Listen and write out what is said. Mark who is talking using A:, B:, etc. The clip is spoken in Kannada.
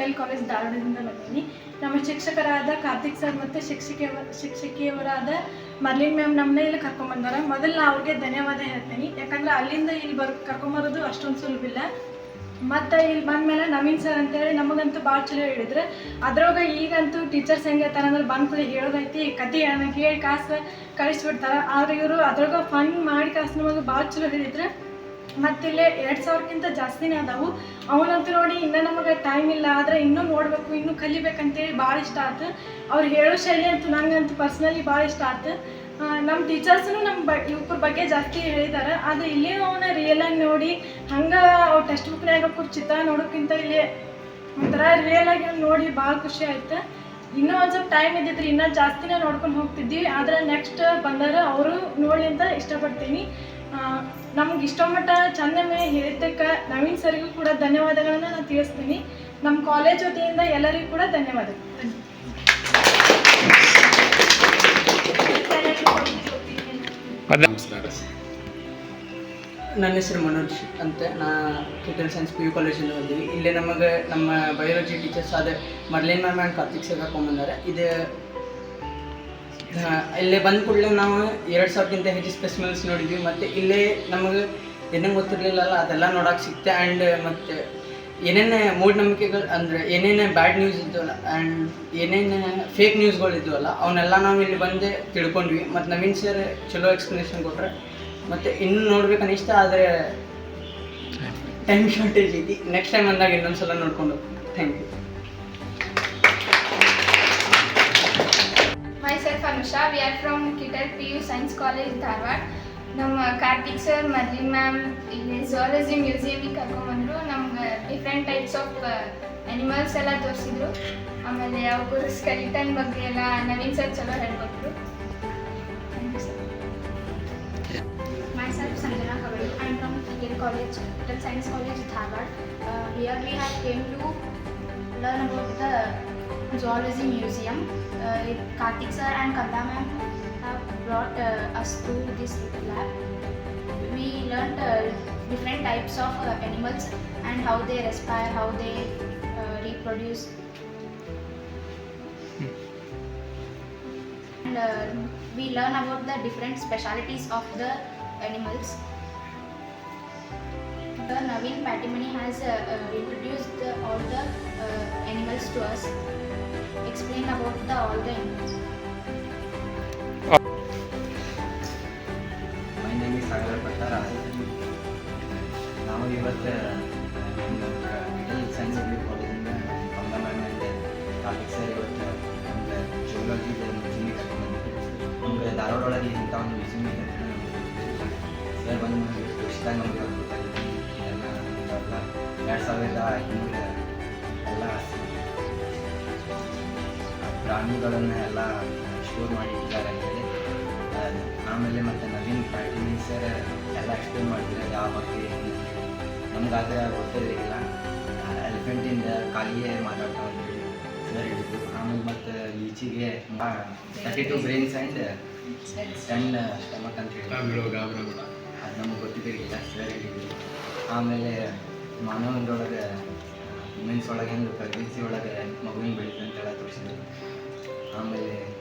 A: ಕಿಟಲ್ ಕಾಲೇಜ್ ಧಾರವಾಡದಿಂದ ಬಂದೀನಿ ನಮ್ಮ ಶಿಕ್ಷಕರಾದ ಕಾರ್ತಿಕ್ ಸರ್ ಮತ್ತು ಶಿಕ್ಷಕಿಯ ಶಿಕ್ಷಕಿಯವರಾದ ಮರ್ಲಿನ್ ಮ್ಯಾಮ್ ನಮ್ಮನ್ನ ಇಲ್ಲಿ ಕರ್ಕೊಂಬಂದಾರ ಮೊದಲು ನಾ ಅವ್ರಿಗೆ ಧನ್ಯವಾದ ಹೇಳ್ತೀನಿ. ಯಾಕಂದ್ರೆ ಅಲ್ಲಿಂದ ಇಲ್ಲಿ ಬರ್ ಕರ್ಕೊಂಬರೋದು ಅಷ್ಟೊಂದು ಸುಲಭ ಇಲ್ಲ. ಮತ್ತು ಇಲ್ಲಿ ಬಂದಮೇಲೆ ನವೀನ್ ಸರ್ ಅಂತೇಳಿ ನಮಗಂತೂ ಭಾಳ ಚಲೋ ಹೇಳಿದ್ರು. ಅದ್ರೊಳಗೆ ಈಗಂತೂ ಟೀಚರ್ಸ್ ಹೆಂಗೆ ಅಂದ್ರೆ ಬಂದ ಕೂಡ ಹೇಳೋದೈತಿ. ಕತೆ ಹೇಳಿ ಕಾಸು ಕಳಿಸ್ಬಿಡ್ತಾರೆ. ಆದ್ರೆ ಇವರು ಅದ್ರೊಳಗೆ ಫನ್ ಮಾಡಿ ಕಾಸು ನಮಗೆ ಭಾಳ ಚಲೋ ಹೇಳಿದ್ರು. ಮತ್ತಿಲ್ಲೇ ಎರಡು ಸಾವಿರಕ್ಕಿಂತ ಜಾಸ್ತಿನೇ ಅದಾವು. ಅವನಂತೂ ನೋಡಿ ಇನ್ನೂ ನಮಗೆ ಟೈಮ್ ಇಲ್ಲ, ಆದರೆ ಇನ್ನೂ ನೋಡಬೇಕು, ಇನ್ನೂ ಕಲಿಬೇಕಂತೇಳಿ ಭಾಳ ಇಷ್ಟ ಆಯ್ತು ಅವ್ರು ಹೇಳೋ ಶೈಲಿ ಅಂತೂ ನಂಗಂತೂ ಪರ್ಸ್ನಲಿ ಭಾಳ ಇಷ್ಟ ಆಯ್ತು ನಮ್ಮ ಟೀಚರ್ಸ್ನು ನಮ್ಮ ಬ ಇವ್ರ ಬಗ್ಗೆ ಜಾಸ್ತಿ ಹೇಳಿದ್ದಾರೆ ಆದರೆ ಇಲ್ಲಿ ಅವನ ರಿಯಲಾಗಿ ನೋಡಿ, ಹಂಗೆ ಅವ್ರು ಟೆಕ್ಸ್ಟ್ ಬುಕ್ನಾಗ ಕೂಡ ಚಿತ್ರ ನೋಡೋಕ್ಕಿಂತ ಇಲ್ಲಿ ಒಂಥರ ರಿಯಲ್ ಆಗಿ ನೋಡಿ ಭಾಳ ಖುಷಿ ಆಯ್ತು. ಇನ್ನೂ ಒಂದು ಸ್ವಲ್ಪ ಟೈಮ್ ಇದ್ದಿದ್ರೆ ಇನ್ನೂ ಜಾಸ್ತಿನೇ ನೋಡ್ಕೊಂಡು ಹೋಗ್ತಿದ್ವಿ. ಆದರೆ ನೆಕ್ಸ್ಟ್ ಬಂದಾರ ಅವರು ನೋಡಿ ಅಂತ ಇಷ್ಟಪಡ್ತೀನಿ. ನಮ್ಗೆ ಇಷ್ಟ ಮಟ್ಟ ಚಂದಮೆ ಹೇಳಿದ್ದಕ್ಕೆ ನವೀನ್ ಸರ್ಗೂ ಕೂಡ ಧನ್ಯವಾದಗಳನ್ನು ನಾನು ತಿಳಿಸ್ತೀನಿ. ನಮ್ಮ ಕಾಲೇಜ್ ವತಿಯಿಂದ ಎಲ್ಲರಿಗೂ ಕೂಡ ಧನ್ಯವಾದಗಳು
B: ನಮಸ್ಕಾರ.
C: ನನ್ನ ಹೆಸರು ಮನೋಜ್ ಅಂತ ನಾ ಕಿಟನ್ ಸೈನ್ಸ್ ಪಿ ಯು ಕಾಲೇಜಲ್ಲಿ ಬಂದೀವಿ ಇಲ್ಲೇ ನಮಗೆ ನಮ್ಮ ಬಯೋಲಜಿ ಟೀಚರ್ಸ್ ಆದ Merlin ma'am and Karthik sir ಹಾಕೊಂಬಂದಾರೆ ಇದು ಇಲ್ಲಿ ಬಂದ ಕೂಡಲೇ ನಾವು ಎರಡು ಸಾವಿರಕ್ಕಿಂತ ಹೆಚ್ಚು ಸ್ಪೆಸಿಮೆನ್ಸ್ ನೋಡಿದ್ವಿ. ಮತ್ತು ಇಲ್ಲೇ ನಮಗೆ ಏನೇನು ಗೊತ್ತಿರಲಿಲ್ಲಲ್ಲ ಅದೆಲ್ಲ ನೋಡೋಕೆ ಸಿಕ್ತೆ. ಆ್ಯಂಡ್ ಮತ್ತು ಏನೇನು ಮೂಢನಂಬಿಕೆಗಳು ಅಂದರೆ ಏನೇನು ಬ್ಯಾಡ್ ನ್ಯೂಸ್ ಇದ್ದವಲ್ಲ ಆ್ಯಂಡ್ ಏನೇನು ಫೇಕ್ ನ್ಯೂಸ್ಗಳು ಇದ್ದವಲ್ಲ ಅವನ್ನೆಲ್ಲ ನಾವು ಇಲ್ಲಿ ಬಂದು ತಿಳ್ಕೊಂಡ್ವಿ. ಮತ್ತು ನವೀನ್ ಸರ್ ಚಲೋ ಎಕ್ಸ್ಪ್ಲನೇಷನ್ ಕೊಟ್ಟರೆ ಮತ್ತು ಇನ್ನು ನೋಡ್ಬೇಕು ಅನಿಷ್ಟ ಆದರೆ ಟೈಮ್ ಶಾರ್ಟೇಜ್ ಐತಿ. ನೆಕ್ಸ್ಟ್ ಟೈಮ್ ಅಂದಾಗ ಇನ್ನೊಂದ್ಸಲ ನೋಡ್ಕೊಂಡು. Thank you
D: hi sir ಫನುಷಾ we are from Kittur P U science college Dharwad ನಮ್ಮ ಕಾರ್ತಿಕ್ ಸರ್ ಮರ್ಲಿ ಮ್ಯಾಮ್ ಇಲ್ಲಿ ಝೋಲಜಿ ಮ್ಯೂಸಿಯಮಿಗೆ ಕರ್ಕೊಂಡ್ಬಂದ್ರು. ನಮ್ಗೆ ಡಿಫ್ರೆಂಟ್ ಟೈಪ್ಸ್ ಆಫ್ ಅನಿಮಲ್ಸ್ ಎಲ್ಲ ತೋರಿಸಿದ್ರು. ಆಮೇಲೆ ಅವ್ರ ಸ್ಕೆಲಿಟನ್ ಬಗ್ಗೆ ಎಲ್ಲ ನವೀನ್ ಸರ್ ಚಲೋ ಹೇಳ್ಕೊಟ್ರು
E: college science college Dharwad here we have came to learn about the zoology museum. Uh, Karthik sir and Kanda ma'am have brought uh, us to this lab. We learned uh, different types of uh, animals and how they respire, how they uh, reproduce. And uh, we learn about the different specialities of the animals. The Naveen Patimani has uh, uh, introduced the, all the uh, animals to us. Explain about the all the animals.
F: My name is Sagar Pattar ನಾವು ಇವತ್ತು ಮಿಡಲ್ ಸೈನ್ಸ್ ಡಿಗ್ರಿ ಕಾಲೇಜಿಂದ Kamala ma'am and topic sir ಇವತ್ತು ನಮ್ಗೆ ಜಿಯೋಲಜಿ ಮ್ಯೂಸಿಯಮಿಗೆ ಕರ್ಕೊಂಡ್ಬಂದಿದ್ದು ನಮ್ಗೆ ಧಾರವಾಡ ಒಳಗೆ ಇಂಥ ಒಂದು ಮ್ಯೂಸಿಯಮ್ ಇದೆ ಅಂತ ನಮ್ಗೆ ಸರ್ ಬಂದು ನಮಗೆ ಖುಷಿದಾಗ ನಮಗೆ ಗೊತ್ತಾಗಿದೆ ಇದೆಲ್ಲ ನಮಗೆಲ್ಲ ಐನೂರು ಎಲ್ಲ ಪ್ರಾಣಿಗಳನ್ನು ಎಲ್ಲ ಸ್ಟೋರ್ ಮಾಡಿ ಇಟ್ಟಿದ್ದಾರೆ ಅಂತೇಳಿ ಆಮೇಲೆ ಮತ್ತು ನವೀನ್ ಪಾಟೀಲ್ ಸರ್ ಎಲ್ಲ ಎಕ್ಸ್ಪ್ಲೇನ್ ಮಾಡಿದ್ರೆ ಯಾವ ಬಗ್ಗೆ ನಮಗಾದ್ರೆ ಗೊತ್ತಿರಲಿಲ್ಲ. ಎಲಿಫೆಂಟಿಂದ ಕಾಲಿಗೆ ಮಾತಾಡ್ತಾ ಅಂತೇಳಿ ಸರ್ ಹಿಡಿದು ಆಮೇಲೆ ಮತ್ತು ಈಚಿಗೆ ತರ್ಟಿ ಟು ಬ್ರೈನ್ಸ್ ಆ್ಯಂಡ್ ಸಣ್ಣ ಸ್ಟಮಕ್ ಅಂತ ಹೇಳಿ. ಅದು ನಮ್ಗೆ ಗೊತ್ತಿದ್ದಿರಲಿಲ್ಲ ಸರ್ ಹಿಡಿದು ಆಮೇಲೆ ಮಾನವನದೊಳಗೆ ವುಮೆನ್ಸ್ ಒಳಗೆ ಹೆಂಗೆ ಪ್ರೆಗ್ನೆನ್ಸಿ ಒಳಗೆ ಮಗುವಿನ ಬೆಳೀತಂತೆಲ್ಲ ತೋರಿಸಿದ್ರು. ಆಮೇಲೆ